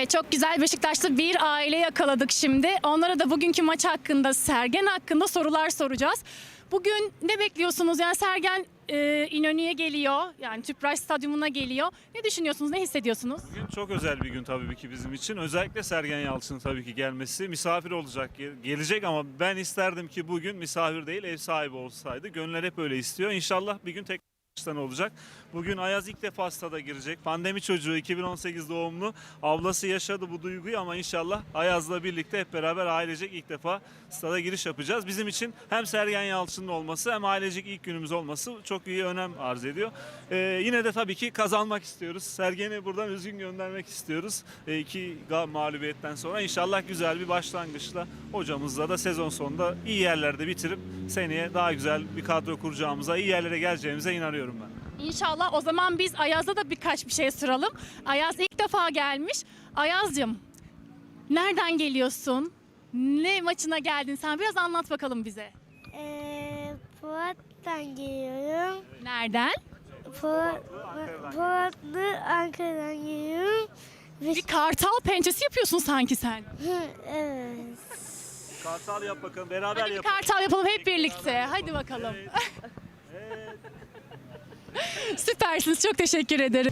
Evet çok güzel Beşiktaşlı bir aile yakaladık şimdi. Onlara da bugünkü maç hakkında, Sergen hakkında sorular soracağız. Bugün ne bekliyorsunuz? Yani Sergen e, İnönü'ye geliyor. Yani Tüpraş Stadyumuna geliyor. Ne düşünüyorsunuz? Ne hissediyorsunuz? Bugün çok özel bir gün tabii ki bizim için. Özellikle Sergen Yalçın'ın tabii ki gelmesi. Misafir olacak, ge- gelecek ama ben isterdim ki bugün misafir değil ev sahibi olsaydı. Gönüller hep öyle istiyor. İnşallah bir gün tek maçtan olacak. Bugün Ayaz ilk defa stada girecek. Pandemi çocuğu 2018 doğumlu. Ablası yaşadı bu duyguyu ama inşallah Ayaz'la birlikte hep beraber ailecek ilk defa stada giriş yapacağız. Bizim için hem Sergen Yalçın'ın olması hem ailecek ilk günümüz olması çok iyi önem arz ediyor. Ee, yine de tabii ki kazanmak istiyoruz. Sergen'i buradan üzgün göndermek istiyoruz. Ee, iki mağlubiyetten sonra inşallah güzel bir başlangıçla hocamızla da sezon sonunda iyi yerlerde bitirip seneye daha güzel bir kadro kuracağımıza, iyi yerlere geleceğimize inanıyorum ben. İnşallah o zaman biz Ayaz'a da birkaç bir şey soralım. Ayaz ilk defa gelmiş. Ayaz'cığım nereden geliyorsun? Ne maçına geldin sen? Biraz anlat bakalım bize. Ee, Polat'tan geliyorum. Nereden? Polat, Polatlı Ankara'dan geliyorum. Bir kartal pençesi yapıyorsun sanki sen. Hı, evet. Kartal yap bakalım, beraber Hadi bir yapalım. kartal yapalım hep birlikte. Hadi bakalım. Süpersiniz. Çok teşekkür ederim.